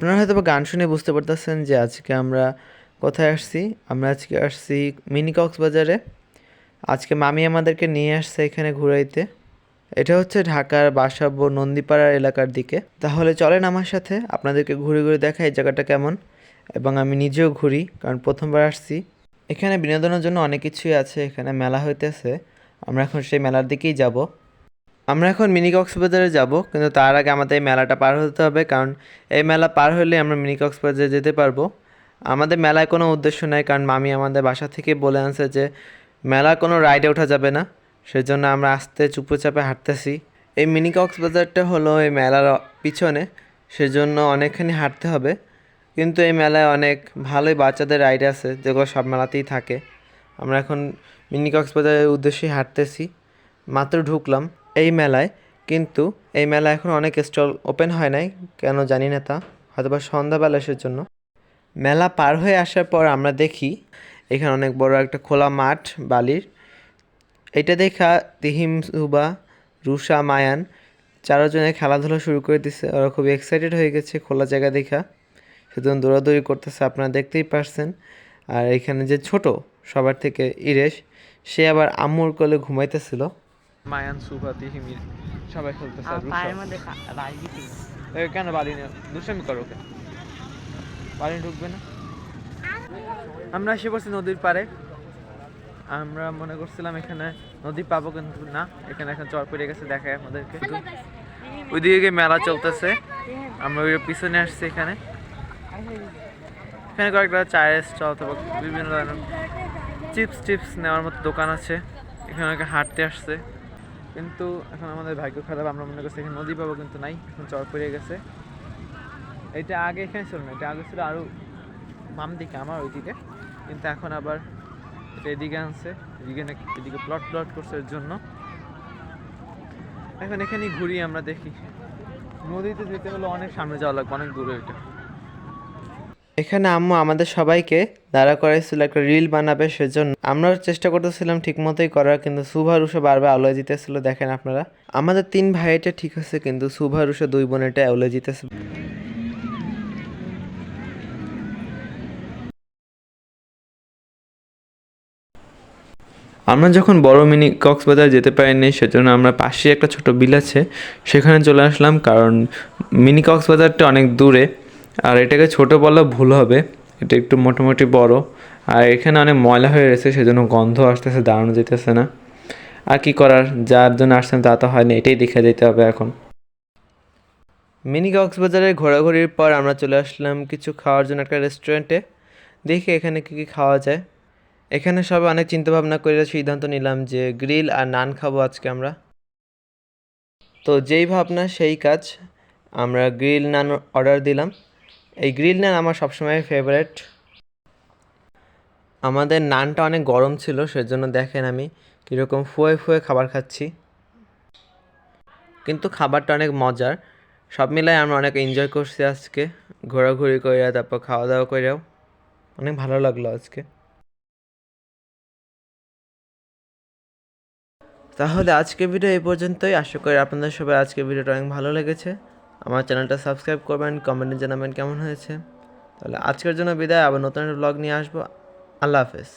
আপনারা হয়তো বা গান শুনে বুঝতে পারতেছেন যে আজকে আমরা কোথায় আসছি। আমরা আজকে আসছি মিনি কক্সবাজারে। আজকে মামি আমাদেরকে নিয়ে আসছে এখানে ঘুরাইতে। এটা হচ্ছে ঢাকার বাসাবো নন্দীপাড়া এলাকার দিকে। তাহলে চলেন আমার সাথে, আপনাদেরকে ঘুরে ঘুরে দেখা এই জায়গাটা কেমন। এবং আমি নিজেও ঘুরি, কারণ প্রথমবার আসছি। এখানে বিনোদনের জন্য অনেক কিছুই আছে, এখানে মেলা হইতেছে। আমরা এখন সেই মেলার দিকেই যাব। আমরা এখন মিনি কক্সবাজারে যাব, কিন্তু তার আগে আমাদের এই মেলাটা পার হতে হবে, কারণ এই মেলা পার হলে আমরা মিনি কক্সবাজারে যেতে পারব। আমাদের মেলায় কোনো উদ্দেশ্য নাই, কারণ মামি আমাদের বাসা থেকে বলে আনছে যে মেলার কোনো রাইডে ওঠা যাবে না, সেজন্য আমরা আস্তে চুপচাপে হাঁটতেছি। এই মিনি কক্সবাজারটা হলো এই মেলার পিছনে, সেজন্য অনেকখানি হাঁটতে হবে। কিন্তু এই মেলায় অনেক ভালোই বাচ্চাদের রাইড আছে, যেগুলো সব মেলাতেই থাকে। আমরা এখন মিনি কক্সবাজারের উদ্দেশ্যেই হাঁটতেছি। মাত্র ঢুকলাম। এই মেলায়, কিন্তু এই মেলা এখন অনেক স্টল ওপেন হয় নাই, কেন জানি না তা হয়তো বা সন্ধ্যাবেলা আসার জন্য। মেলা পার হয়ে আসার পর আমরা দেখি, এখানে অনেক বড় একটা খোলা মাঠ, বালির। এটা দেখা তিহিম, সুবা রুষা মায়ান, চারজনে খেলাধুলা শুরু করে দিছে। ওরা খুব এক্সাইটেড হয়ে গেছে খোলা জায়গা দেখা। সুতরাং দৌড়াদৌড়ি করতেছে, আপনারা দেখতেই পারছেন। আর এখানে যে ছোট, সবার থেকে ইরেশ, সে আবার আম্মুর কোলে ঘুমাইতেছিল। মায়ান সুভা তিহিমির সবাই খেলতেছে পায়ের মধ্যে দিতে কেন বালি না দুষ্টামি করো কেন বালি ঢুকবে না? আমরা এসে পড়ছি নদীর পাড়ে। আমরা মনে করছিলাম এখানে নদী পাবো কিন্তু না। এখানে এখন চর পড়ে গেছে দেখায় আমাদেরকে। ওইদিকে মেলা চলতেছে। আমরা ওই পিছনে আসছি এখানে। এখানে কয়েকটা চায়ের স্টল অথবা বিভিন্ন ধরনের চিপস টিপস নেওয়ার মতো দোকান আছে। এখানে হাঁটতে আসছে। কিন্তু এখন আমাদের ভাগ্য খারাপ, আমরা মনে করছি এখানে নদী পাবো কিন্তু নাই, এখন চর পড়ে গেছে। এটা আগে এখানে ছিল না, এটা আগে ছিল আরও বাম দিকে, আমার ওইদিকে কিন্তু এখন আবার এটা এদিকে আনছে, এদিকে নাকি এদিকে প্লট প্লট করছে এর জন্য। এখন এখানে ঘুরি আমরা দেখি। নদীতে যেতে হলে অনেক সামনে যাওয়া লাগবে, অনেক দূরে এটা। এখানে আম্মু আমাদের সবাইকে দাঁড়া করাইছিল, একটা রিল বানাবে সেজন্য। আমরা চেষ্টা করতেছিলাম ঠিক মতোই করার, কিন্তু সুভা রুষা বারবার আলোয় জিতেছিল, দেখেন আপনারা। আমাদের তিন ভাইটা ঠিক আছে, কিন্তু সুভা রুষা দুই বোনেটা আলোয় জিতেছে। আমরা যখন বড় মিনি কক্সবাজার যেতে পারিনি, সেজন্য আমরা পাশে একটা ছোট বিল আছে, সেখানে চলে আসলাম, কারণ মিনি কক্সবাজারটা অনেক দূরে। আর এটাকে ছোট বলা ভুল হবে। এটা একটু মোটামুটি বড়। আর এখানে অনেক ময়লা হয়ে গেছে সেজন্য গন্ধ আসতেছে, দাঁড়ানো যেতেছে না। আর কি করার? যার জন্য আসছেন তা তো হয়নি এটাই দেখে যেতে হবে এখন। মিনি কক্সবাজারে ঘোরাঘুরির পর আমরা চলে আসলাম কিছু খাওয়ার জন্য একটা রেস্টুরেন্টে দেখি এখানে কী কী খাওয়া যায়। এখানে সবাই অনেক চিন্তা ভাবনা করে সিদ্ধান্ত নিলাম যে গ্রিল আর নান খাব আজকে আমরা। তো যেই ভাবনা, সেই কাজ। আমরা গ্রিল, নান অর্ডার দিলাম। এই গ্রিল নান আমার সবসময় ফেভারেট আমাদের নানটা অনেক গরম ছিল, সেজন্য দেখেন আমি কীরকম ফুয়ে ফুয়ে খাবার খাচ্ছি। কিন্তু খাবারটা অনেক মজার। সব মিলাই আমরা অনেক এনজয় করছি আজকে। ঘোরাঘুরি করে তারপর খাওয়া দাওয়া করেও অনেক ভালো লাগল আজকে। তাহলে আজকের ভিডিও এই পর্যন্তই। আশা করি আপনাদের সবাই আজকের ভিডিওটা অনেক ভালো লেগেছে। আমার চ্যানেলটা সাবস্ক্রাইব করবেন কমেন্টে জানাবেন কেমন হয়েছে। তাহলে আজকের জন্য বিদায়, আবার নতুন একটা ব্লগ নিয়ে আসব। আল্লাহ হাফেজ।